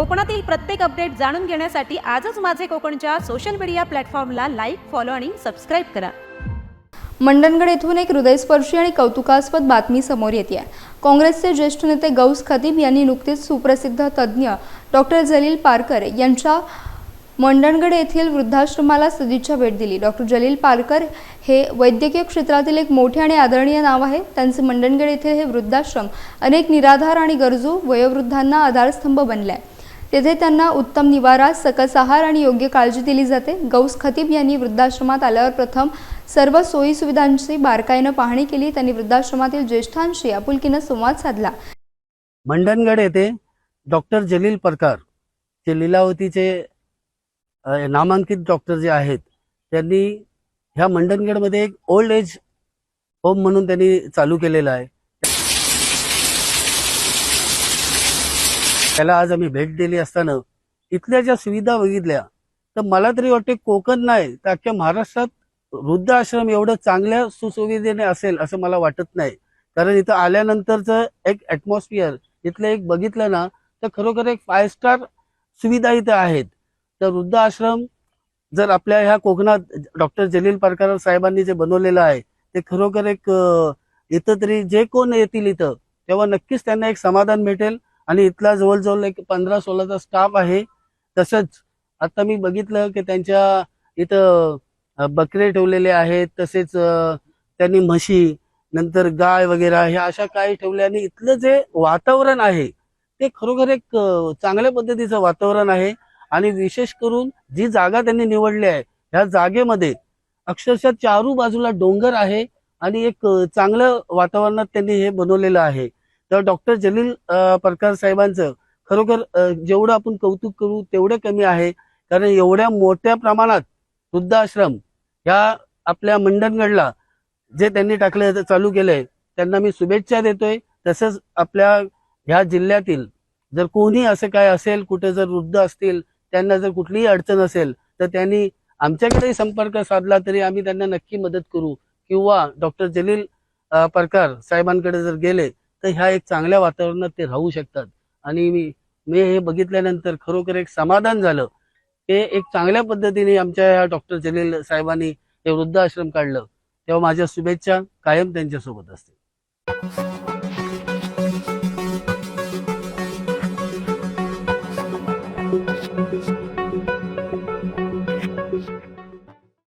कोकणातील प्रत्येक अपडेट जाणून घेण्यासाठी आजच माझे कोकणच्या सोशल मीडिया प्लॅटफॉर्मला लाईक फॉलो आणि सबस्क्राईब करा. मंडणगड येथून एक हृदयस्पर्शी आणि कौतुकास्पद बातमी समोर येते आहे काँग्रेसचे ज्येष्ठ नेते गौस खदीब यांनी नुकतेच सुप्रसिद्ध तज्ज्ञ डॉक्टर जलील पारकर यांच्या मंडणगड येथील वृद्धाश्रमाला सदिच्छा भेट दिली. डॉक्टर जलील पारकर हे वैद्यकीय क्षेत्रातील एक मोठे आणि आदरणीय नाव आहे. त्यांचे मंडणगड येथील हे वृद्धाश्रम अनेक निराधार आणि गरजू वयोवृद्धांना आधारस्तंभ बनले आहे तेथे त्यांना उत्तम निवारा सकस आहार आणि योग्य काळजी दिली जाते. गौस खतीब यांनी वृद्धाश्रमात आल्यावर प्रथम सर्व सोयी सुविधांची बारकाईनं पाहणी केली. त्यांनी वृद्धाश्रमातील ज्येष्ठांशी आपुलकीनं संवाद साधला. मंडणगड येथे डॉक्टर जलील परकार जे लिलावतीचे नामांकित डॉक्टर जे आहेत त्यांनी ह्या मंडणगडमध्ये एक ओल्ड एज होम म्हणून त्यांनी चालू केलेलं आहे. त्याला आज आम्ही भेट दिली असताना इथल्या ज्या सुविधा बघितल्या तर मला तरी वाटते कोकण नाही तर अख्ख्या महाराष्ट्रात वृद्धाश्रम एवढं चांगल्या सुसुविधेने असेल असं मला वाटत नाही. कारण इथं आल्यानंतरचं एक ॲटमॉस्फिअर इथलं एक बघितलं ना तर खरोखर एक फाय स्टार सुविधा इथं आहेत. तर वृद्धाश्रम जर आपल्या ह्या कोकणात डॉक्टर जलील पारकर साहेबांनी जे बनवलेलं आहे ते खरोखर एक इथं तरी जे कोण येतील इथं तेव्हा नक्कीच त्यांना एक समाधान भेटेल. आणि इथला जवळजवळ एक पंधरा सोळाचा स्टाफ आहे. तसंच आता मी बघितलं की त्यांच्या इथं बकरे ठेवलेले आहेत. तसेच त्यांनी म्हशी नंतर गाय वगैरे ह्या अशा काही ठेवल्या आणि इथलं जे वातावरण आहे ते खरोखर एक चांगल्या पद्धतीचं वातावरण आहे. आणि विशेष करून जी जागा त्यांनी निवडली आहे ह्या जागेमध्ये अक्षरशः चारू बाजूला डोंगर आहे आणि एक चांगलं वातावरणात त्यांनी हे बनवलेलं आहे. तर डॉक्टर जलील परकार साहेबांचं खरोखर जेवढं आपण कौतुक करू तेवढं कमी आहे. कारण एवढ्या मोठ्या प्रमाणात वृद्धाश्रम ह्या आपल्या मंडणगडला जे त्यांनी टाकलं चालू केलंय त्यांना मी शुभेच्छा देतोय. तसंच आपल्या ह्या जिल्ह्यातील जर कोणी असं काय असेल कुठे जर वृद्ध असतील त्यांना जर कुठलीही अडचण असेल तर त्यांनी आमच्याकडेही संपर्क साधला तरी आम्ही त्यांना नक्की मदत करू. किंवा डॉक्टर जलील परकार साहेबांकडे जर गेले तर ह्या एक चांगल्या वातावरणात ते राहू शकतात. आणि मी मी हे बघितल्यानंतर खरोखर एक समाधान झालं. ते एक चांगल्या पद्धतीने आमच्या ह्या डॉक्टर जलील साहेबांनी हे वृद्धाश्रम काढलं. तेव्हा माझ्या शुभेच्छा कायम त्यांच्यासोबत असतील.